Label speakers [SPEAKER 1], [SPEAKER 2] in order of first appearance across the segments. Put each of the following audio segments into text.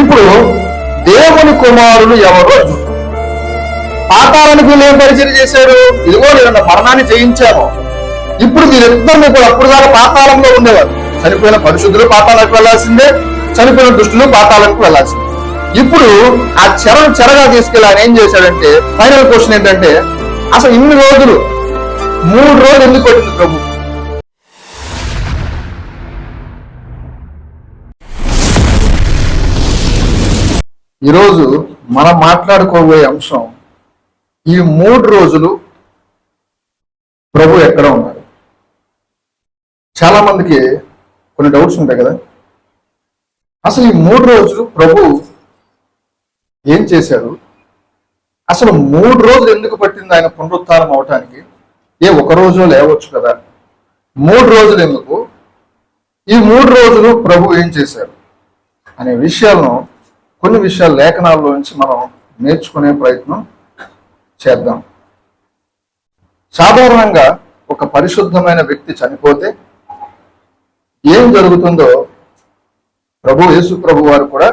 [SPEAKER 1] ఇప్పుడు దేవుని కుమారులు ఎవరు? పాతాలను వీళ్ళు ఏం పరిచయం చేశారు ఇదిగో నేను మరణాన్ని జయించాను. ఇప్పుడు వీరిద్దరిని కూడా అప్పుడు దాకా పాతాళంలో ఉండేవారు. చనిపోయిన పరిశుద్ధులు పాతాలకు వెళ్ళాల్సిందే చనిపోయిన దుష్టులు పాతాలకు వెళ్ళాల్సిందే ఇప్పుడు ఆ చెరను చెరగా తీసుకెళ్ళి ఆయన ఏం చేశాడంటే ఫైనల్ క్వశ్చన్ ఏంటంటే అసలు ఇన్ని రోజులు మూడు రోజులు ఎందుకు పెట్టింది ప్రభు? ఈరోజు మనం మాట్లాడుకోబోయే అంశం ఈ మూడు రోజులు ప్రభు ఎక్కడ ఉన్నారు? చాలా మందికి కొన్ని డౌట్స్ ఉంటాయి కదా? అసలు ఈ మూడు రోజులు ప్రభు ఏం చేశారు? అసలు మూడు రోజులు ఎందుకు పట్టింది ఆయన పునరుత్థానం అవటానికి? ఏ ఒక రోజు లేవచ్చు కదా? మూడు రోజులు ఎందుకు? ఈ మూడు రోజులు ప్రభు ఏం చేశారు? అనే విషయాలను కొన్ని విషయాలు లేఖనాల్లో నుంచి మనం నేర్చుకునే ప్రయత్నం చేద్దాం. సాధారణంగా ఒక పరిశుద్ధమైన వ్యక్తి చనిపోతే ఏం జరుగుతుందో ప్రభు యేసు ప్రభు వారు కూడా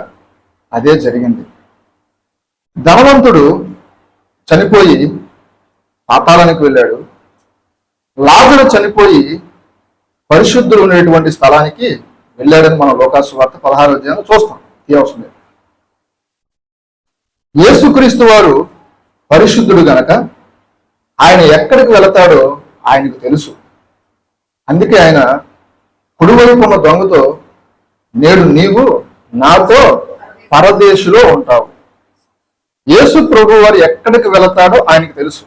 [SPEAKER 1] అదే జరిగింది. ధనవంతుడు చనిపోయి పాతాళానికి వెళ్ళాడు. లాజుడు చనిపోయి పరిశుద్ధులు ఉండేటువంటి స్థలానికి వెళ్ళాడని మనం లోకాసు వార్త పదహారు అధ్యాయంలో చూస్తాం. ఈ అవసరం లేదు. యేసుక్రీస్తు వారు పరిశుద్ధుడు గనక ఆయన ఎక్కడికి వెళతాడో ఆయనకు తెలుసు. అందుకే ఆయన కుడివైపు ఉన్న దొంగతో నేడు నీవు నాతో పరదేశులో ఉంటావు. యేసు ప్రభు వారు ఎక్కడికి వెళతాడో ఆయనకు తెలుసు.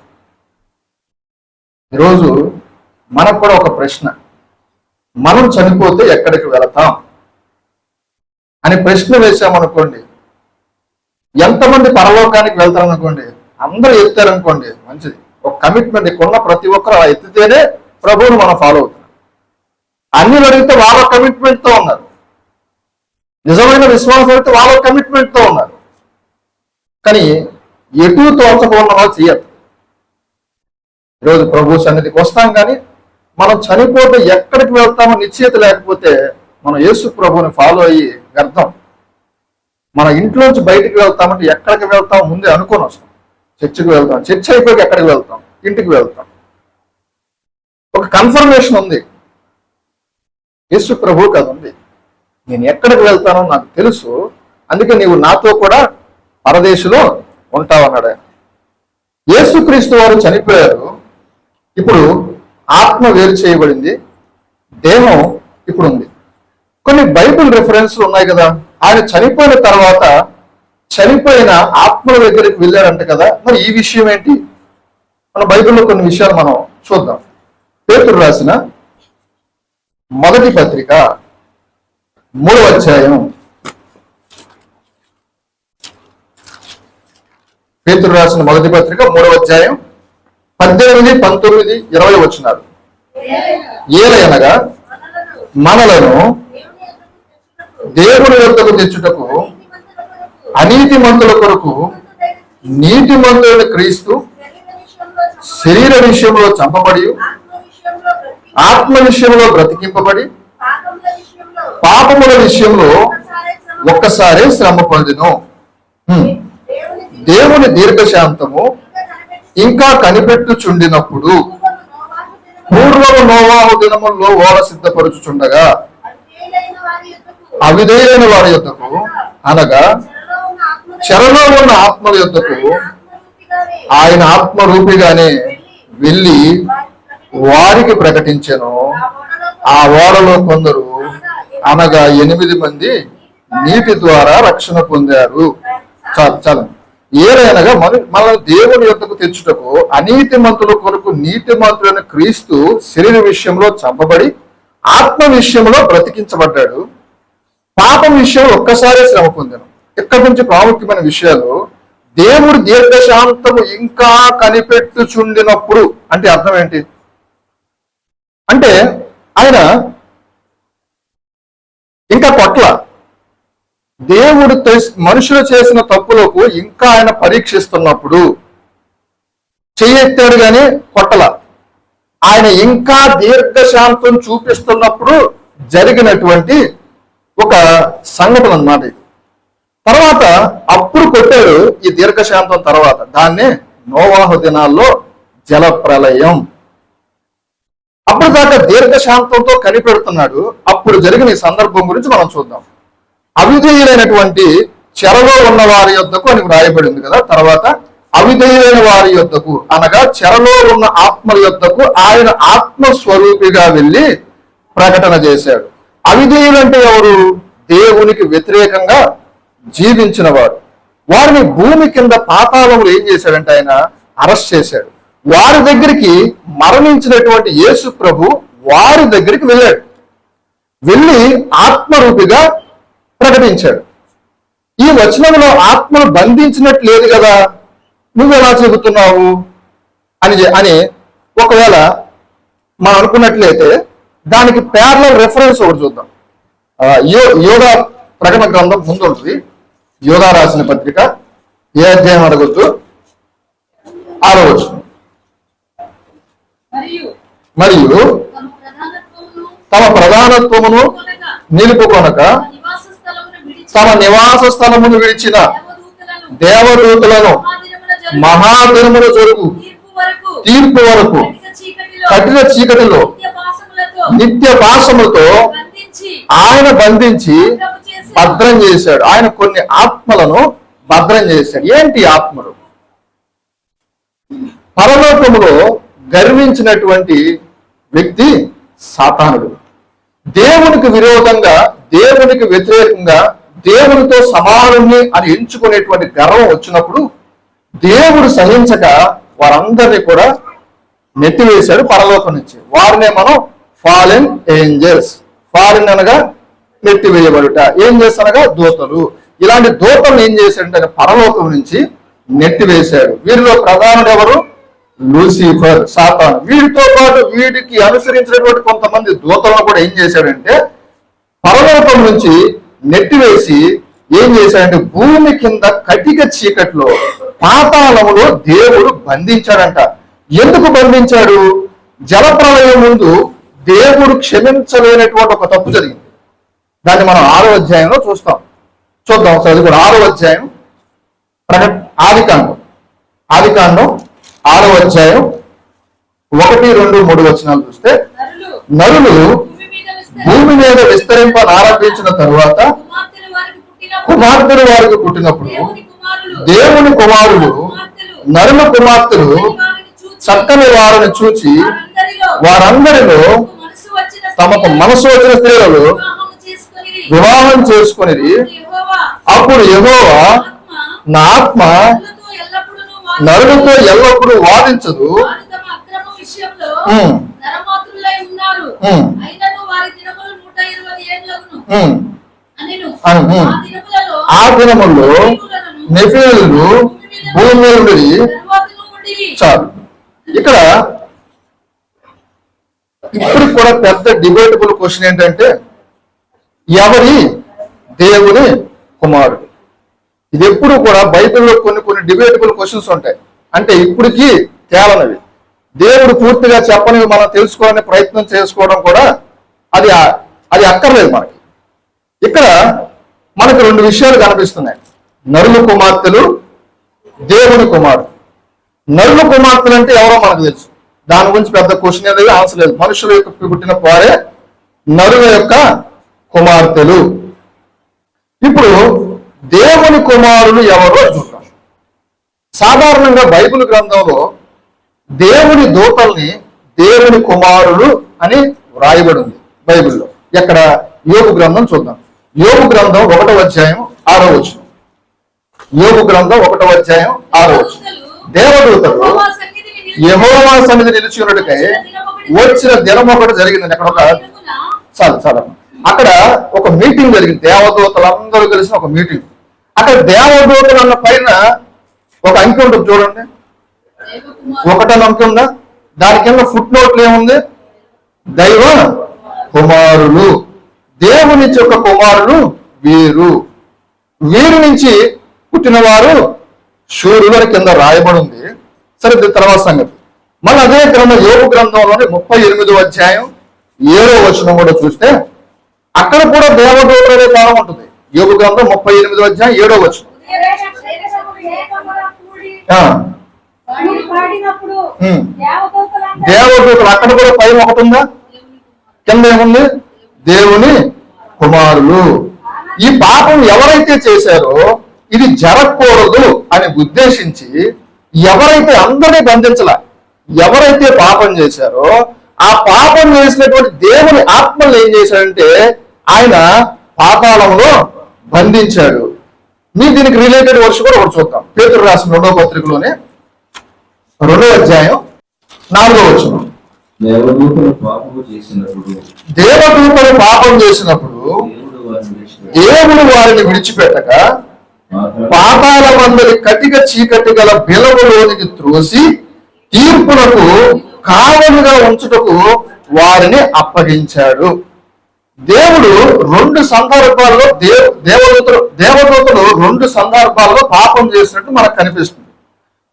[SPEAKER 1] ఈరోజు మనకు కూడా ఒక ప్రశ్న. మనం చనిపోతే ఎక్కడికి వెళతాం? అని ప్రశ్న వేశామనుకోండి ఎంతమంది పరలోకానికి వెళ్తారనుకోండి అందరూ ఎత్తారనుకోండి మంచిది. ఒక కమిట్మెంట్ ఉన్న ప్రతి ఒక్కరు అలా ఎత్తితేనే ప్రభువును మనం ఫాలో అవుతున్నాం. అన్ని అడిగితే వాళ్ళ కమిట్మెంట్తో ఉన్నారు. నిజమైన విశ్వాసం అయితే వాళ్ళ కమిట్మెంట్తో ఉన్నారు. కానీ ఎటు తోచకుండా వాళ్ళు చేయరు. ఈరోజు ప్రభు సన్నిధికి వస్తాం కానీ మనం చనిపోతే ఎక్కడికి వెళ్తామో నిశ్చయత లేకపోతే మనం యేసు ప్రభుని ఫాలో అయ్యి వ్యర్థం. మన ఇంట్లోంచి బయటికి వెళ్తామంటే ఎక్కడికి వెళ్తాం ముందే అనుకొని వస్తాం. చర్చికి వెళ్తాం. చర్చ్ అయిపోయి ఎక్కడికి వెళ్తాం? ఇంటికి వెళ్తాం. ఒక కన్ఫర్మేషన్ ఉంది. యేసు ప్రభు అది ఉంది. నేను ఎక్కడికి వెళ్తానో నాకు తెలుసు. అందుకే నీవు నాతో కూడా పరదేశంలో ఉంటావు అన్నాడు ఆయన. యేసుక్రీస్తు వారు చనిపోయారు. ఇప్పుడు ఆత్మ వేరు చేయబడింది. దేహం ఇప్పుడు ఉంది కొన్ని బైబిల్ రిఫరెన్స్లు ఉన్నాయి కదా. ఆయన చనిపోయిన తర్వాత చనిపోయిన ఆత్మల దగ్గరికి వెళ్ళారంట కదా. మరి ఈ విషయం ఏంటి? మన బైబిల్లో కొన్ని విషయాలు మనం చూద్దాం. పేతురు రాసిన మొదటి పత్రిక మూడవ అధ్యాయం. పేతురు రాసిన మొదటి పత్రిక మూడవ అధ్యాయం పద్దెనిమిది పంతొమ్మిది ఇరవై వచ్చినారు. ఏలయనగా మనలను దేవుని వద్దకు తెచ్చుటకు అనీతి మంతుల కొరకు నీతి మంతులను క్రీస్తు శరీర విషయంలో చంపబడి ఆత్మ విషయంలో బ్రతికింపబడి పాపముల విషయంలో ఒక్కసారి శ్రమ పొందిను. దేవుని దీర్ఘశాంతము ఇంకా కనిపెట్టుచుండినప్పుడు పూర్వము నోవాహు దినముల్లో ఓడ సిద్ధపరుచుచుండగా అవిధేయులైన వారి యొద్దకు అనగా చెరలో ఉన్న ఆత్మల యొద్దకు ఆయన ఆత్మరూపిగానే వెళ్ళి వారికి ప్రకటించను. ఆ ఓడలో కొందరు అనగా ఎనిమిది మంది నీటి ద్వారా రక్షణ పొందారు. చాలు చాలు. ఏదైనగా మన మన దేవుని యొక్కకు తెచ్చుటకు అనీతి మంతుల కొరకు నీతి మంతులైన క్రీస్తు శరీర విషయంలో చంపబడి ఆత్మ విషయంలో బ్రతికించబడ్డాడు. పాపం విషయం ఒక్కసారే శ్రమ పొందాను. ఇక్కడ నుంచి ప్రాముఖ్యమైన విషయాలు? దేవుడు దీర్ఘశాంతము ఇంకా కనిపెట్టుచుండినప్పుడు అంటే అర్థం ఏంటి? అంటే ఆయన ఇంకా కొట్ల. దేవుడు మనుషులు చేసిన తప్పులకు ఇంకా ఆయన పరీక్షిస్తున్నప్పుడు చేయెత్తాడు కానీ కొట్టల. ఆయన ఇంకా దీర్ఘశాంతం చూపిస్తున్నప్పుడు జరిగినటువంటి ఒక సంఘటన అనమాట ఇది. తర్వాత అప్పుడు కొట్టాడు ఈ దీర్ఘశాంతం తర్వాత. దాన్నే నోవాహు దినాల్లో జల ప్రళయం అప్పుడు దాకా దీర్ఘశాంతంతో కనిపెడుతున్నాడు. అప్పుడు జరిగిన ఈ సందర్భం గురించి మనం చూద్దాం. అవిధేయులైనటువంటి చెరలో ఉన్న వారి యొద్దకు అని వ్రాయబడింది కదా తర్వాత అవిధేయులైన వారి యొద్దకు అనగా చెరలో ఉన్న ఆత్మల యొద్దకు ఆయన ఆత్మస్వరూపిగా వెళ్ళి ప్రకటన చేశాడు. అవిధేయులంటే ఎవరు? దేవునికి వ్యతిరేకంగా జీవించిన వారు వారిని భూమి కింద పాతాళంలో ఏం చేశాడంటే ఆయన అరెస్ట్ చేశాడు. వారి దగ్గరికి మరణించినటువంటి యేసు ప్రభు వారి దగ్గరికి వెళ్ళాడు. వెళ్ళి ఆత్మరూపిగా ప్రకటించాడు. ఈ వచనంలో ఆత్మను బంధించినట్టు లేదు కదా. నువ్వు ఎలా చెబుతున్నావు? అని అని ఒకవేళ మనం అనుకున్నట్లయితే దానికి ప్యారల రెఫరెన్స్ ఒకటి చూద్దాం. యోగా ప్రకటన గ్రంథం ముందు ఉంటుంది. యోగా రాసిన పత్రిక ఏ అధ్యాయం అడగొద్దు? ఆరో వచనం.
[SPEAKER 2] మరియు తమ ప్రధానత్వమును
[SPEAKER 1] నిలుపుకొనక
[SPEAKER 2] తమ నివాస స్థలమును
[SPEAKER 1] విడిచిన
[SPEAKER 2] దేవదూతలను మహాదినమున జరుగు
[SPEAKER 1] మహాదినముల జరుగు
[SPEAKER 2] తీర్పు వరకు
[SPEAKER 1] కఠిన చీకటిలో
[SPEAKER 2] నిత్య పాశములతో
[SPEAKER 1] ఆయన బంధించి భద్రం చేశాడు. ఆయన కొన్ని ఆత్మలను భద్రం చేశాడు. ఏంటి ఆత్మలు? పరలోకములో గర్వించినటువంటి వ్యక్తి సాతానుడు. దేవునికి విరోధంగా దేవునికి వ్యతిరేకంగా దేవునితో సమానుని అని ఎంచుకునేటువంటి గర్వం వచ్చినప్పుడు దేవుడు సహించక వారందరినీ కూడా నెట్టివేశాడు పరలోకం నుంచి. వారినే మనం ఫాలెన్ ఏంజల్స్ ఫాలెన్ అనగా నెట్టివేయబడుట. ఏం చేస్తానగా దూతలు. ఇలాంటి దూతలను ఏం చేశాడంటే పరలోకం నుంచి నెట్టివేశాడు వీరిలో ప్రధానుడు ఎవరు? Lucifer Satan. వీటితో పాటు వీటికి అనుసరించినటువంటి కొంతమంది దూతలను కూడా ఏం చేశాడంటే పరలోకం నుంచి నెట్టివేసి ఏం చేశాడంటే భూమి కింద కటిక చీకట్లో పాతాళములో దేవుడు బంధించాడంట. ఎందుకు బంధించాడు? జలప్రలయం ముందు దేవుడు క్షమించలేనటువంటి ఒక తప్పు జరిగింది. దాన్ని మనం ఆరో అధ్యాయంలో చూస్తాం. చూద్దాం ఒకసారి అది కూడా ఆరో అధ్యాయం. ప్రకట ఆదికాండం ఆదికాండం ఆరో అధ్యాయం. ఒకటి రెండు మూడు వచనాలు చూస్తే
[SPEAKER 2] నరులు భూమి మీద విస్తరింప
[SPEAKER 1] భూమి తరువాత
[SPEAKER 2] కుమార్తెలు వారికి పుట్టినప్పుడు దేవుని కుమారులు
[SPEAKER 1] నరుల కుమార్తెలు
[SPEAKER 2] వారిని
[SPEAKER 1] చక్కని వారిని చూచి
[SPEAKER 2] వారందరిలో తమకు మనసు వచ్చిన స్త్రీలను.
[SPEAKER 1] వివాహం చేసుకునేది అప్పుడు యెహోవా నా ఆత్మ
[SPEAKER 2] నరులతో ఎల్లప్పుడూ
[SPEAKER 1] వాదించదు.
[SPEAKER 2] ఆ దినములలో
[SPEAKER 1] నెఫీలు భూమి మీద. చాలు. ఇక్కడ ఇప్పుడు కూడా పెద్ద డిబేటబుల్ క్వశ్చన్ ఏంటంటే ఎవరి దేవుని కుమారుడు? ఇది ఎప్పుడు కూడా బైబిల్లో కొన్ని కొన్ని డిబేటబుల్ క్వశ్చన్స్ ఉంటాయి. అంటే ఇప్పటికీ తేలనవి. దేవుడు పూర్తిగా చెప్పనివి మనం తెలుసుకోవాలని ప్రయత్నం చేసుకోవడం కూడా అది అది అక్కర్లేదు మనకి. ఇక్కడ మనకు రెండు విషయాలు కనిపిస్తున్నాయి. నరుల కుమార్తెలు దేవుని కుమారుడు. నరుల కుమార్తెలు అంటే ఎవరో మనకు తెలుసు. దాని గురించి పెద్ద క్వశ్చన్ అనేది ఆన్సర్ లేదు. మనుషుల యొక్క పుట్టిన వారే నరుల యొక్క కుమార్తెలు. ఇప్పుడు దేవుని కుమారులు ఎవరో చూద్దాం. సాధారణంగా బైబిల్ గ్రంథంలో దేవుని దూతల్ని దేవుని కుమారులు అని వ్రాయబడి ఉంది బైబిల్లో. ఎక్కడ? యోగు గ్రంథం చూద్దాం. యోగు గ్రంథం ఒకటో అధ్యాయం ఆరో వచ్చు యోగు గ్రంథం ఒకటో అధ్యాయం ఆరో వచ్చు దేవదూతలు
[SPEAKER 2] యెహోవా
[SPEAKER 1] సన్నిధి నిలిచి ఉన్నట్టుకై వచ్చిన దినం ఒకటి జరిగిందండి. అక్కడ ఒక చాలు చాలు. అక్కడ ఒక మీటింగ్ జరిగింది. దేవదూతలందరూ కలిసిన ఒక మీటింగ్. అక్కడ దేవదూతలు అన్న పైన ఒక అంకె ఉంటుంది చూడండి. ఒకటని అంకె ఉందా? దాని కింద ఫుట్ నోట్లు ఏముంది? దైవ కుమారులు. దేవుని యొక్క కుమారులు వీరు. వీరి నుంచి పుట్టినవారు అని కింద రాయబడి ఉంది. సరే తర్వాత సంగతి. మళ్ళీ అదే గ్రంథం యోగ గ్రంథంలోని ముప్పై ఎనిమిదో అధ్యాయం ఏడో వచనం కూడా చూస్తే అక్కడ కూడా దేవదూతలు అనే భావం ఉంటుంది. యోగు గ్రంథం ముప్పై ఎనిమిది అధ్యాయం ఏడో.
[SPEAKER 3] దేవదూతలందరూ
[SPEAKER 1] దేవదూతలు అక్కడ కూడా పైన ఒకటి ఉందా? కింద ఏముంది? దేవుని కుమారులు. ఈ పాపం ఎవరైతే చేశారో ఇది జరగకూడదు అని ఉద్దేశించి ఎవరైతే అందరినీ బంధించలా ఎవరైతే పాపం చేశారో ఆ పాపం చేసినటువంటి దేవుని ఆత్మలు ఏం చేశాడంటే ఆయన పాతాళంలో బంధించాడు. మీ దీనికి రిలేటెడ్ వర్షం కూడా ఒకటి చూద్దాం. పేతురు రాసిన రెండవ పత్రికలోనే రెండవ అధ్యాయం నాలుగో వచనం.
[SPEAKER 4] దేవదూతలు పాపము చేసినప్పుడు
[SPEAKER 1] దేవదూతలు పాపం చేసినప్పుడు
[SPEAKER 4] దేవుడు వారిని
[SPEAKER 1] విడిచిపెట్టక పాతాల మందలి కటిక చీకటి గల బిలవలోనికి త్రోసి తీర్పునకు కావలుగా ఉంచుటకు వారిని అప్పగించాడు. దేవుడు రెండు సందర్భాల్లో దేవ దేవదూతలు దేవదూతలు రెండు సందర్భాల్లో పాపం చేసినట్టు మనకు కనిపిస్తుంది.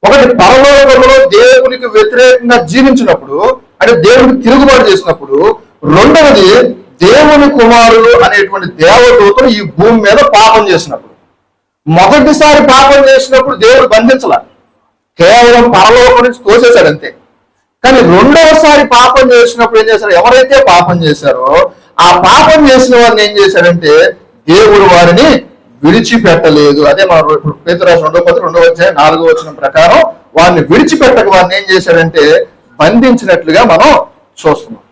[SPEAKER 1] ఒకటి పరలోకంలో దేవునికి వ్యతిరేకంగా జీవించినప్పుడు అంటే దేవునికి తిరుగుబాటు చేసినప్పుడు రెండవది దేవుని కుమారుడు అనేటువంటి దేవదూతలు ఈ భూమి మీద పాపం చేసినప్పుడు. మొదటిసారి పాపం చేసినప్పుడు దేవుడు బంధించలేదు కేవలం పరలోకం నుంచి తోసేశాడు అంతే. కానీ రెండవసారి పాపం చేసినప్పుడు ఏం చేశారు? ఎవరైతే పాపం చేశారో ఆ పాపం చేసిన వారిని ఏం చేశారంటే దేవుడు వారిని విడిచిపెట్టలేదు. అదే మన ఇప్పుడు పేతురాశి రెండో పత్రిక రెండో వచ్చే నాలుగో వచ్చిన ప్రకారం వారిని విడిచిపెట్టక వారిని ఏం చేశారంటే బంధించినట్లుగా మనం చూస్తున్నాం.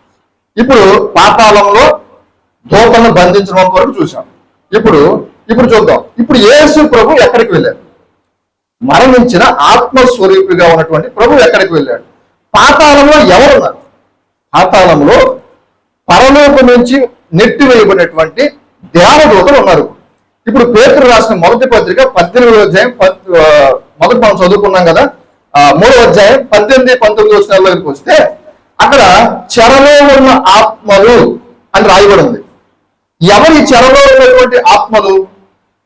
[SPEAKER 1] ఇప్పుడు పాతాళంలో దూతను బంధించడం వరకు చూసాం ఇప్పుడు ఇప్పుడు చూద్దాం. ఇప్పుడు యేసు ప్రభు ఎక్కడికి వెళ్ళారు మరణించిన ఆత్మస్వరూపిగా ఉన్నటువంటి ప్రభు ఎక్కడికి వెళ్ళాడు? పాతాళంలో ఎవరున్నారు? పాతాళంలో పరలోకం నుంచి నెట్టివేయబడినటువంటి దేవదూతలు ఉన్నారు. ఇప్పుడు పేతులు రాసిన మొదటి పత్రిక పద్దెనిమిది అధ్యాయం మొదటి మనం చదువుకున్నాం కదా మూడో అధ్యాయం పద్దెనిమిది పంతొమ్మిది వచ్చిన దగ్గరికి వస్తే అక్కడ చెరలో ఉన్న ఆత్మలు అని రాయబడి ఉంది. ఎవరి చెరలో ఉన్నటువంటి ఆత్మలు?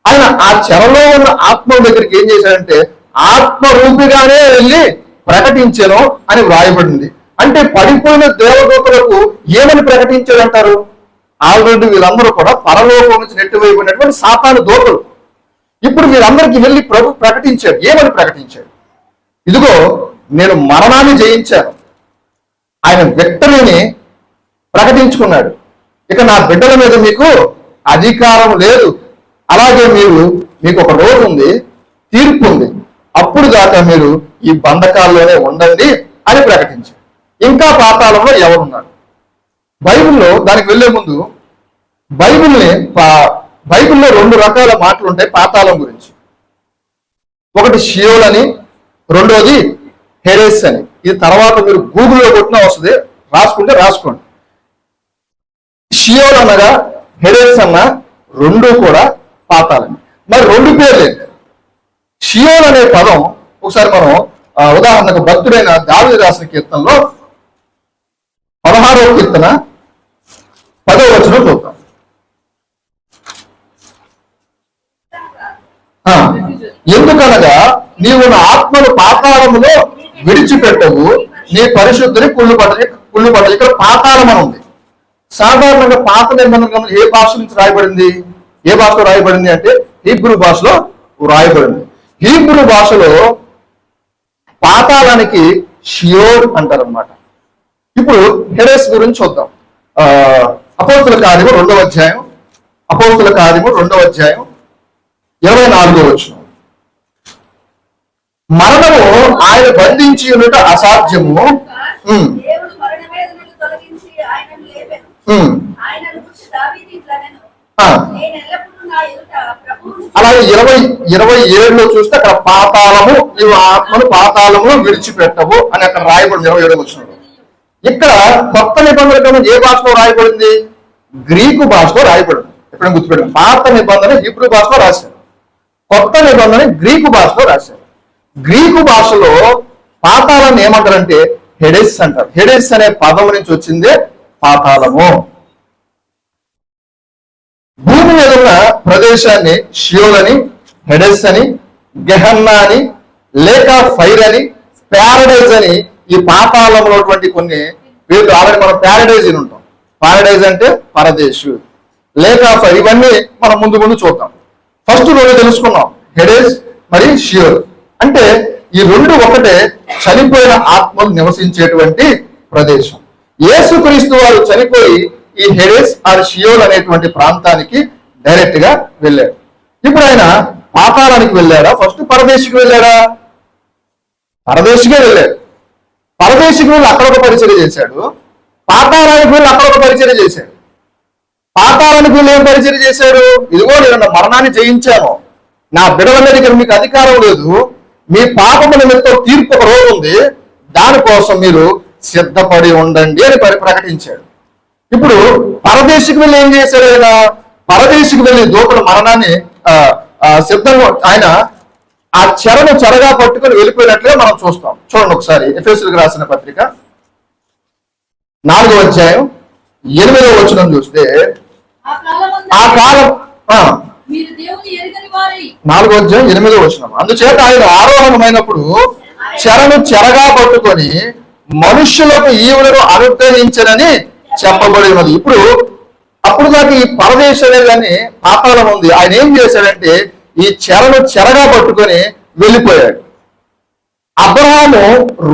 [SPEAKER 1] ఆయన ఆ చెరలో ఉన్న ఆత్మ దగ్గరికి ఏం చేశాడంటే ఆత్మరూపిగానే వెళ్ళి ప్రకటించను అని వ్రాయబడింది. అంటే పడిపోయిన దేవదూతలకు ఏమని ప్రకటించాడంటారు? ఆల్రెడీ వీళ్ళందరూ కూడా పరలోకం నుంచి నెట్టివేయబడినటువంటి సాతాను దూతలు. ఇప్పుడు వీరందరికీ వెళ్ళి ప్రభు ప్రకటించాడు. ఏమని ప్రకటించాడు? ఇదిగో నేను మరణాన్ని జయించాను. ఆయన విక్టరీని ప్రకటించుకున్నాడు. ఇక నా బిడ్డల మీద మీకు అధికారం లేదు. అలాగే మీరు మీకు ఒక రోజు ఉంది తీర్పు ఉంది. అప్పుడు దాకా మీరు ఈ బంధకాల్లోనే ఉండండి అని ప్రకటించారు. ఇంకా పాతాళంలో ఎవరున్నారు? బైబిల్లో దానికి వెళ్ళే ముందు బైబిల్ని పా- బైబిల్లో రెండు రకాల మాటలు ఉంటాయి పాతాళం గురించి. ఒకటి షియోల్ అని రెండోది హెరేస్ అని. ఇది తర్వాత మీరు గూగుల్లో కొట్టినా వస్తుంది రాసుకుంటే రాసుకోండి. షియోల్ అనగా హెరేస్ అన్న రెండు కూడా పాతాలని. మరి రెండు పేర్లు షియోన్ అనే పదం ఒకసారి మనం ఉదాహరణకు భక్తుడైన దావిది రాసిన కీర్తనలో పదహారవ కీర్తన పదో వచ్చిన చూద్దాం. ఆ, ఎందుకనగా నీవు నా ఆత్మను పాతాళములో విడిచిపెట్టవు నీ పరిశుద్ధిని కుళ్ళు పట్ట కుళ్ళు పట్ట ఇక్కడ పాతాళం అని ఉంది. సాధారణంగా పాత నిబంధన ఏ భాష నుంచి రాయబడింది? ఏ భాషలో రాయబడింది అంటే హీబ్రూ భాషలో రాయబడింది. హీబ్రూ భాషలో పాతాళానికి షియోర్ అంటారు అనమాట ఇప్పుడు హెరెస్ గురించి చూద్దాం. ఆ, అపోస్తుల కార్యము రెండవ అధ్యాయం అపోస్తుల కార్యము రెండవ అధ్యాయం ఇరవై నాలుగో వచ్చిన మరణము ఆయన బంధించి ఉన్నట అసాధ్యము. ఉమ్, అలాగే ఇరవై ఇరవై ఏడులో చూస్తే అక్కడ పాతాళము నీవు ఆత్మను పాతాళము విడిచిపెట్టవు అని అక్కడ రాయబడింది ఇరవై ఏడు వచ్చిన ఇక్కడ కొత్త నిబంధన గ్రంథం ఏ భాషలో రాయబడింది? గ్రీకు భాషలో రాయబడింది. ఎప్పుడైనా గుర్తుపెట్టండి పాత నిబంధన హిబ్రూ భాషలో రాశారు. కొత్త నిబంధన గ్రీకు భాషలో రాశారు. గ్రీకు భాషలో పాతాళాన్ని ఏమంటారంటే హెడెస్ అంటారు. హెడెస్ అనే పదం నుంచి వచ్చిందే పాతాళము. భూమి మీద ఉన్న ప్రదేశాన్ని షియోల్ అని హెడెస్ అని గెహన్నా అని లేక ఫైర్ అని ప్యారడైజ్ అని ఈ పాతాళంలో ఉన్నటువంటి కొన్ని పేర్లు. ఆల్రెడీ మనం ప్యారడైజ్ అని ఉంటాం. పారడైజ్ అంటే పరదేశు. లేక ఫైర్ ఇవన్నీ మనం ముందు ముందు చూద్దాం. ఫస్ట్ రోజు తెలుసుకున్నాం. హెడేజ్ మరి షియోల్. అంటే ఈ రెండు ఒకటే చనిపోయిన ఆత్మలు నివసించేటువంటి ప్రదేశం. యేసుక్రీస్తు వారు చనిపోయి ఈ హెరెస్ ఆర్ షియోల్ అనేటువంటి ప్రాంతానికి డైరెక్ట్గా వెళ్ళాడు. ఇప్పుడు ఆయన పాతాళానికి వెళ్ళాడా? ఫస్ట్ పరదేశికి వెళ్ళాడా? పరదేశికే వెళ్ళాడు. పరదేశికి వెళ్ళి అక్కడ ఒక పరిచయం చేశాడు. పాతాళానికి వెళ్ళి అక్కడ ఒక పరిచయం చేశాడు. పాతాళానికి వెళ్ళి ఏం పరిచయం చేశాడు? ఇదిగో నేను మరణాన్ని జయించాను. నా బిడవల దగ్గర మీకు అధికారం లేదు. మీ పాపము నిమిత్తం తీర్పు ఒక రోజు ఉంది. దానికోసం మీరు సిద్ధపడి ఉండండి అని ప్రకటించాడు. ఇప్పుడు పరదేశికి వెళ్ళి ఏం చేశాడు ఆయన? పరదేశికి వెళ్ళి దూతల మరణాన్ని సిద్ధంగా ఆయన ఆ చెరను చెరగా పట్టుకొని వెళ్ళిపోయినట్లుగా మనం చూస్తాం. చూడండి ఒకసారి ఎఫ్ఎస్లకు రాసిన పత్రిక. నాలుగో అధ్యాయం ఎనిమిదో వచనం చూస్తే
[SPEAKER 2] ఆ
[SPEAKER 1] కాలం నాలుగో అధ్యాయం ఎనిమిదో వచనం. అందుచేత ఆయన ఆరోహణమైనప్పుడు చెరను చెరగా పట్టుకొని మనుష్యులకు ఈవులను అనుగ్రహించనని చెప్పబడి ఉన్నది ఇప్పుడు అప్పుడు దాకా ఈ పరదేశమే కానీ పాతాళం ఉంది. ఆయన ఏం చేశాడంటే ఈ చెరను చెరగా పట్టుకొని వెళ్ళిపోయాడు. అబ్రహాము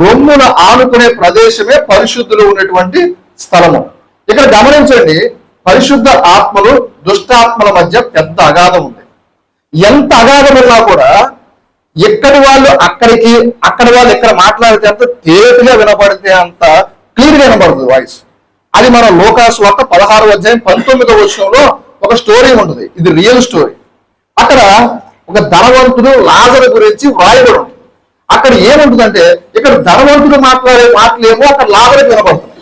[SPEAKER 1] రొమ్మున ఆనుకునే ప్రదేశమే పరిశుద్ధులు ఉన్నటువంటి స్థలము. ఇక్కడ గమనించండి పరిశుద్ధ ఆత్మలు దుష్టాత్మల మధ్య పెద్ద అగాధం ఉంది. ఎంత అగాధం ఉన్నా కూడా ఎక్కడి వాళ్ళు అక్కడికి అక్కడి వాళ్ళు ఇక్కడ మాట్లాడితే అంత తేలికగా వినపడితే అంత క్లియర్ వినపడుతుంది వాయిస్. అది మన లోకాసు వద్ద పదహారు అధ్యాయం పంతొమ్మిదవ వచనంలో ఒక స్టోరీ ఉంటుంది. ఇది రియల్ స్టోరీ. అక్కడ ఒక ధనవంతుడు లాజర్ గురించి వ్రాయబడి ఉంటుంది. అక్కడ ఏముంటుందంటే ఇక్కడ ధనవంతుడు మాట్లాడే మాటలేమో అక్కడ లాజర్ వినబడుతున్నాయి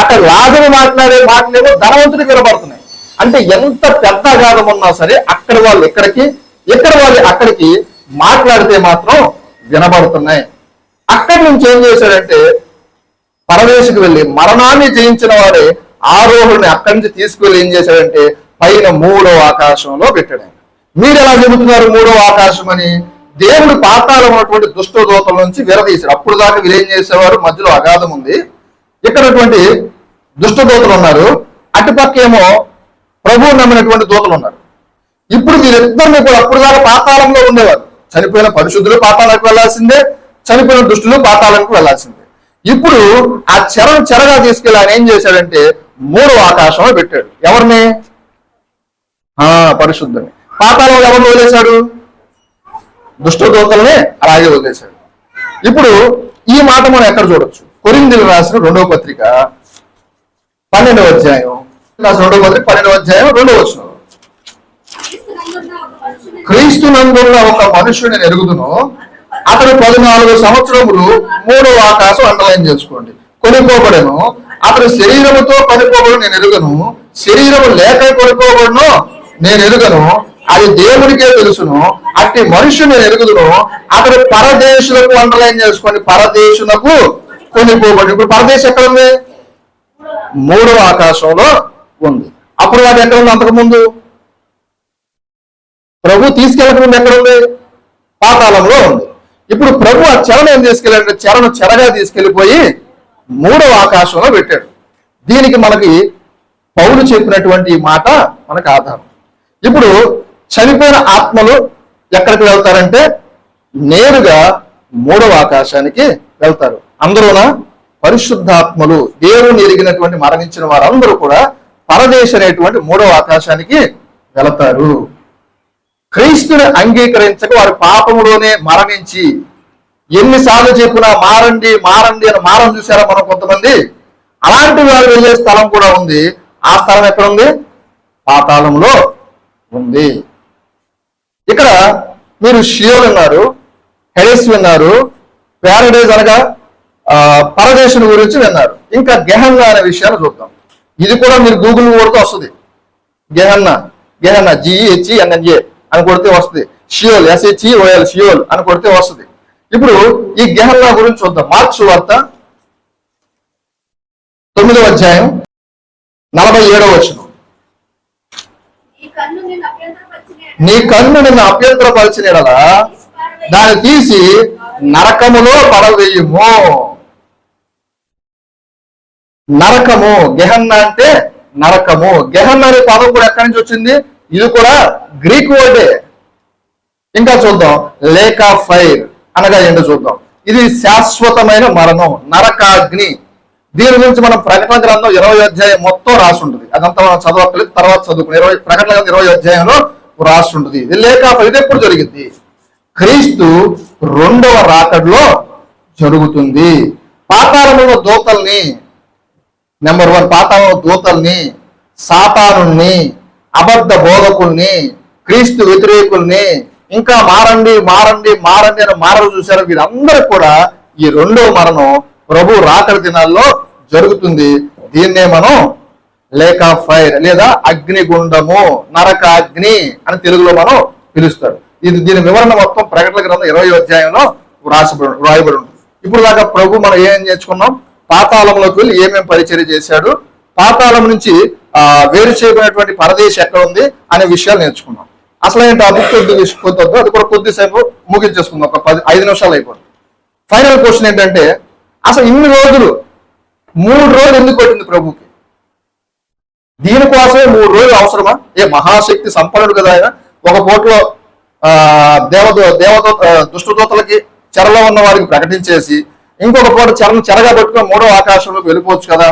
[SPEAKER 1] అక్కడ లాజరు మాట్లాడే మాటలేమో ధనవంతుడికి వినబడుతున్నాయి. అంటే ఎంత పెద్ద అగాధం ఉన్నా సరే అక్కడ వాళ్ళు ఇక్కడికి ఇక్కడ వాళ్ళు అక్కడికి మాట్లాడితే మాత్రం వినబడుతున్నాయి. అక్కడి నుంచి ఏం చేశాడంటే పరదేశకు వెళ్ళి మరణాన్ని జయించిన వాడే ఆరోహుడిని అక్కడి నుంచి తీసుకువెళ్ళి ఏం చేశాడంటే పైన మూడో ఆకాశంలో పెట్టాడు మీరు ఎలా చెబుతున్నారు మూడో ఆకాశం అని? దేవుడు పాతాలు ఉన్నటువంటి దుష్ట దూతల నుంచి విరదీశాడు. అప్పుడు దాకా వీళ్ళు ఏం చేసేవారు? మధ్యలో అగాధం ఉంది. ఇక్కడటువంటి దుష్టదోతలు ఉన్నారు. అటుపక్క ఏమో ప్రభువు నమ్మినటువంటి దూతలు ఉన్నారు. ఇప్పుడు వీరిద్దరిని కూడా అప్పుడు దాకా పాతాళంలో ఉండేవారు. చనిపోయిన పరిశుద్ధులు పాతాళానికి వెళ్ళాల్సిందే చనిపోయిన దుష్టులు పాతాళానికి వెళ్ళాల్సిందే ఇప్పుడు ఆ చెరను చెరగా తీసుకెళ్ళి ఆయన ఏం చేశాడంటే మూడో ఆకాశంలో పెట్టాడు. ఎవరిని? ఆ పరిశుద్ధుని. పాతాళంలో ఎవరిని వదిలేశాడు? దుష్ట అలాగే వదిలేశాడు. ఇప్పుడు ఈ మాట మనం ఎక్కడ చూడొచ్చు? కొరిందులు రాసిన రెండవ పత్రిక పన్నెండవ అధ్యాయం. రాసిన రెండవ పత్రిక పన్నెండవ అధ్యాయం రెండవ వచ్చిన
[SPEAKER 2] క్రీస్తునందున్న ఒక
[SPEAKER 1] క్రీస్తునందున్న ఒక మనుషుని ఎరుగుదును. అతడు పద్నాలుగు సంవత్సరములు మూడవ ఆకాశం అండర్లైన్ చేసుకోండి. కొనుక్కోబడను అతడు శరీరముతో కొనుక్కోబడు నేను ఎరుగను. శరీరము లేక కొనుక్కోబడును నేను ఎరుగను. అది దేవుడికే తెలుసును. అట్టి మనుషుని నేను ఎరుగుదును. అతడు పరదేశులకు అండర్లైన్ చేసుకోండి. పరదేశులకు కొనుక్కోబడి ఇప్పుడు పరదేశం ఎక్కడ ఉంది మూడో ఆకాశంలో ఉంది. అప్పుడు వాడు ఎక్కడ ఉంది అంతకు ముందు ప్రభు తీసుకెళ్ళకముందు ఎక్కడ ఉంది పాతాళంలో ఉంది. ఇప్పుడు ప్రభు ఆ చెరను ఏం తీసుకెళ్ళాడు చెరను చెరగా తీసుకెళ్ళిపోయి మూడవ ఆకాశంలో పెట్టాడు. దీనికి మనకి పౌలు చెప్పినటువంటి ఈ మాట మనకు ఆధారం. ఇప్పుడు చనిపోయిన ఆత్మలు ఎక్కడికి వెళ్తారంటే నేరుగా మూడవ ఆకాశానికి వెళ్తారు. అందులోన పరిశుద్ధాత్మలు దేవుని ఎరిగినటువంటి మరణించిన వారందరూ కూడా పరదేశ అనేటువంటి మూడవ ఆకాశానికి వెళతారు. క్రీస్తుని అంగీకరించక వారి పాపములోనే మరణించి ఎన్నిసార్లు చెప్పినా మారండి మారండి అని మారం చూసారా మనం కొంతమంది? అలాంటి వారు వెళ్ళే స్థలం కూడా ఉంది. ఆ స్థలం ఎక్కడ ఉంది పాతాళంలో ఉంది. ఇక్కడ మీరు షియో విన్నారు హెడెస్ విన్నారు ప్యారడైజ్ అనగా పరదేశుని గురించి విన్నారు. ఇంకా గెహన్న అనే విషయాన్ని చూద్దాం. ఇది కూడా మీరు గూగుల్ కొడితే వస్తుంది. గెహన్న గెహన్న జిహెచ్ఎన్ఎన్ఏ అని కొడితే వస్తుంది. షియోల్ ఎస్హెచ్ఈ ఓఎల్ షియోల్ అని కొడితే వస్తుంది. ఇప్పుడు ఈ గెహన్న గురించి చూద్దాం. మార్క్స్ వార్త తొమ్మిదవ అధ్యాయం నలభై ఏడవ
[SPEAKER 2] అభ్యంతరపరిచిన
[SPEAKER 1] నీ కన్ను నిన్ను అభ్యంతరపరిచిన దాన్ని తీసి నరకములో పడవేయుము. నరకము గెహన్న అంటే నరకము. గెహన్ అనే పదం కూడా ఎక్కడి నుంచి వచ్చింది? ఇది కూడా గ్రీక్ వర్డే ఇంకా చూద్దాం. లేక్ ఆఫ్ ఫైర్ అనగా ఏంటో చూద్దాం. ఇది శాశ్వతమైన మరణం నరకాగ్ని. దీని గురించి మనం ప్రకటన గ్రంథం ఇరవై అధ్యాయం మొత్తం రాసి ఉంటుంది అదంతా మనం చదవక్కలేదు తర్వాత చదువుకుని ఇరవై ప్రకటన గ్రంథం ఇరవై అధ్యాయంలో రాసి ఉంటుంది ఇది లేక ఇది ఎప్పుడు జరిగింది? క్రీస్తు రెండవ రాకడ్లో జరుగుతుంది. పాతాళములో దూతల్ని నెంబర్ వన్ పాతాళ దూతల్ని సాతానుల్ని అబద్ధ బోధకుల్ని క్రీస్తు వ్యతిరేకుల్ని ఇంకా మారండి మారండి మారండి అని మారలు చూశారు. వీరందరూ కూడా ఈ రెండో మరణం ప్రభు రాత్రి దినాల్లో జరుగుతుంది. దీన్నే మనం లేక ఫైర్ లేదా అగ్నిగుండము నరక అగ్ని అని తెలుగులో మనం పిలుస్తాడు. ఇది దీని వివరణ మొత్తం ప్రకటన గ్రంథం ఇరవై అధ్యాయంలో రాసిబడి రాయబడి ఉంటుంది. ఇప్పుడు దాకా ప్రభు మనం ఏం నేర్చుకున్నాం? పాతాళంలోకి వెళ్ళి ఏమేమి పరిచర్య చేశాడు? పాతాళం నుంచి వేరు చేయబడినటువంటి పరదేశం ఎక్కడ ఉంది అనే విషయాలు నేర్చుకున్నాం. అసలు ఏంటి ఆ బుక్ కొద్ది కొద్ది అది కూడా కొద్దిసేపు ముగించేసుకుందాం. ఒక పది ఐదు నిమిషాలు అయిపోతుంది. ఫైనల్ క్వశ్చన్ ఏంటంటే అసలు ఇన్ని రోజులు మూడు రోజులు ఎందుకు పట్టింది ప్రభుకి? దీనికోసమే మూడు రోజులు అవసరమా? ఏ మహాశక్తి సంపన్నుడు కదా ఆయన. ఒక పూటలో ఆ దేవద దేవత దుష్టదూతలకి చెరలో ఉన్న వారికి ప్రకటించేసి ఇంకొక పూట చెరను చెరగా పెట్టుకుని మూడో ఆకాశంలోకి వెళ్ళిపోవచ్చు కదా.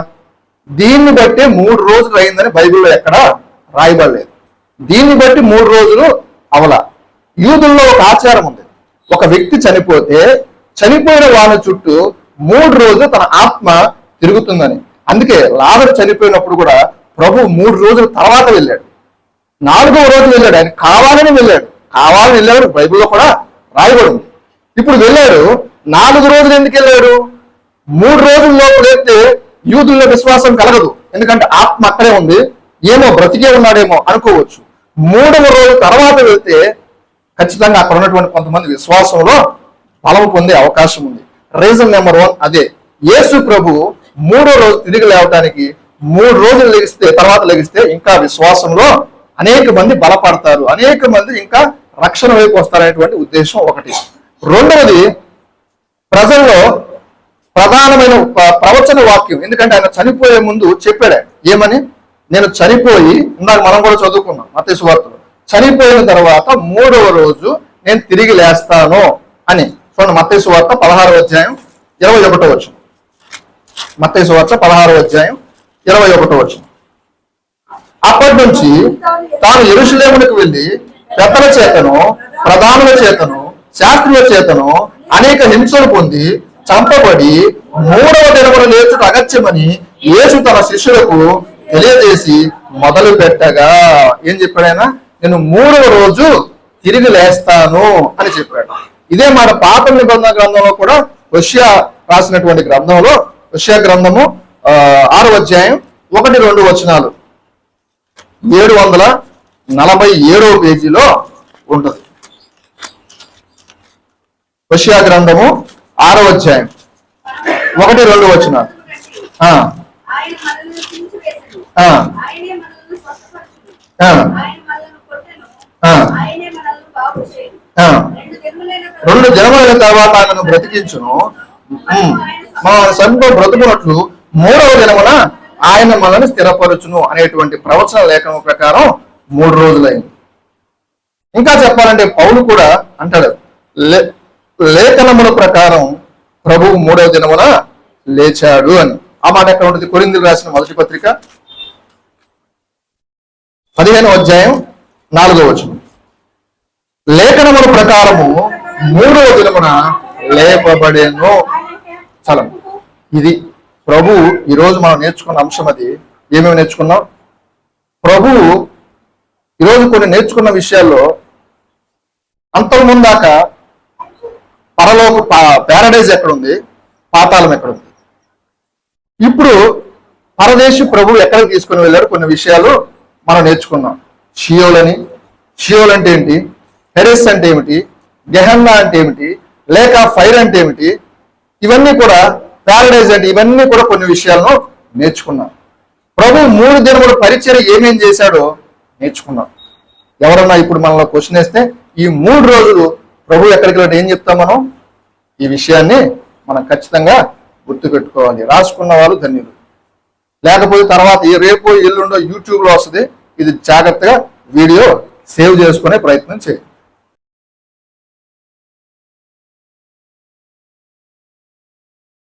[SPEAKER 1] దీన్ని బట్టి మూడు రోజులు అయిందని బైబిల్లో ఎక్కడ రాయబడలేదు. దీన్ని బట్టి మూడు రోజులు అవల. యూదుల్లో ఒక ఆచారం ఉంది. ఒక వ్యక్తి చనిపోతే చనిపోయిన వాళ్ళ చుట్టూ మూడు రోజులు తన ఆత్మ తిరుగుతుందని. అందుకే లాజరు చనిపోయినప్పుడు కూడా ప్రభు మూడు రోజుల తర్వాత వెళ్ళాడు. నాలుగవ రోజు వెళ్ళాడు. ఆయన కావాలని వెళ్ళాడు. కావాలని వెళ్ళాడు. బైబిల్లో కూడా రాయబడి ఉంది. ఇప్పుడు వెళ్ళాడు. నాలుగు రోజులు ఎందుకు వెళ్ళాడు? మూడు రోజుల లోపు యూదుల్లో విశ్వాసం కలగదు. ఎందుకంటే ఆత్మ అక్కడే ఉంది. ఏమో బ్రతికే ఉన్నాడేమో అనుకోవచ్చు. మూడవ రోజు తర్వాత వెళ్తే ఖచ్చితంగా అక్కడ ఉన్నటువంటి కొంతమంది విశ్వాసంలో బలం పొందే అవకాశం ఉంది. రీజన్ నెంబర్ వన్ అదే. యేసు ప్రభు మూడో రోజు తిరిగి లేవటానికి మూడు రోజులు లెగిస్తే తర్వాత లెగిస్తే ఇంకా విశ్వాసంలో అనేక మంది బలపడతారు. అనేక మంది ఇంకా రక్షణ వైపు వస్తారనేటువంటి ఉద్దేశం ఒకటి. రెండవది ప్రజల్లో ప్రధానమైన ప- ప్రవచన వాక్యం. ఎందుకంటే ఆయన చనిపోయే ముందు చెప్పాడు. ఏమని? నేను చనిపోయి ఇందాక మనం కూడా చదువుకున్నాం మత వార్తలు. చనిపోయిన తర్వాత మూడవ రోజు నేను తిరిగి లేస్తాను అని. చూడండి మత్తయి వార్త పదహారవ అధ్యాయం ఇరవై ఒకటో వచ్చిన మత్తయి వార్త పదహారవ అధ్యాయం ఇరవై ఒకటో వచ్చిన అప్పటి నుంచి తాను ఎరుషులేమునికి వెళ్ళి పెద్దల చేతను ప్రధానుల చేతను శాస్త్రుల చేతను అనేక హింసలు పొంది చంపబడి మూడవ దినమున లేచుట అగత్యమని యేసు తన శిష్యులకు తెలియజేసి మొదలు పెట్టగా ఏం చెప్పాడు ఆయన? నేను మూడవ రోజు తిరిగి లేస్తాను అని చెప్పాడు. ఇదే మన పాప నిబంధన గ్రంథంలో కూడా రష్యా రాసినటువంటి గ్రంథంలో రష్యా గ్రంథము ఆరో అధ్యాయం ఒకటి రెండు వచనాలు. ఏడు వందల నలభై ఏడవ పేజీలో ఉంటుంది. రష్యా గ్రంథము ఆరో అధ్యాయం. ఒకటి రెండు వచ్చిన ఆ.
[SPEAKER 2] రెండు జన్మలైన
[SPEAKER 1] తర్వాత ఆయనను బ్రతికించును. ఉమ్, మన సంతో బ్రతుకున్నట్లు మూడవ జనమున ఆయన మనల్ని స్థిరపరచును అనేటువంటి ప్రవచన లేఖనం ప్రకారం మూడు రోజులైంది. ఇంకా చెప్పాలంటే పౌలు కూడా అంటాడు లే- లేఖనముల ప్రకారం ప్రభువు మూడవ దినమున లేచాడు అని. ఆ మాట ఎక్కడ ఉంటుంది? కొరిందులు రాసిన మొదటి పత్రిక పదిహేను అధ్యాయం నాలుగో వచనం. లేఖనముల ప్రకారము మూడవ దినమున లేపబడేను. చలం ఇది ప్రభు ఈరోజు మనం నేర్చుకున్న అంశం అది. ఏమేమి నేర్చుకున్నాం? ప్రభు ఈరోజు కొన్ని నేర్చుకున్న విషయాల్లో అంతకుముందాక పరలోక ప్యారడైజ్ ఎక్కడుంది? పాతాళం ఎక్కడుంది? ఇప్పుడు పరదేశి ప్రభు ఎక్కడికి తీసుకుని వెళ్ళారు? కొన్ని విషయాలు మనం నేర్చుకున్నాం. షియోలని షియోల్ అంటే ఏంటి? హెరెస్ అంటే ఏమిటి? గెహన్నా అంటే ఏమిటి? లేక ఫైర్ అంటే ఏమిటి? ఇవన్నీ కూడా ప్యారడైజ్ అంటే ఇవన్నీ కూడా కొన్ని విషయాలను నేర్చుకున్నాం. ప్రభు మూడు దినముల పరిచయం ఏమేం చేశాడో నేర్చుకున్నాం. ఎవరన్నా ఇప్పుడు మనలో క్వశ్చన్ వేస్తే ఈ మూడు రోజులు ప్రభు ఎక్కడికి వెళ్ళాడు? ఏం చెప్తాం మనం? ఈ విషయాన్ని మనం ఖచ్చితంగా గుర్తుపెట్టుకోవాలి. రాసుకున్న వాళ్ళు ధన్యులు. లేకపోతే తర్వాత ఈ రేపు ఎల్లుండో యూట్యూబ్లో వస్తుంది. ఇది జాగ్రత్తగా వీడియో సేవ్ చేసుకునే ప్రయత్నం చేయండి.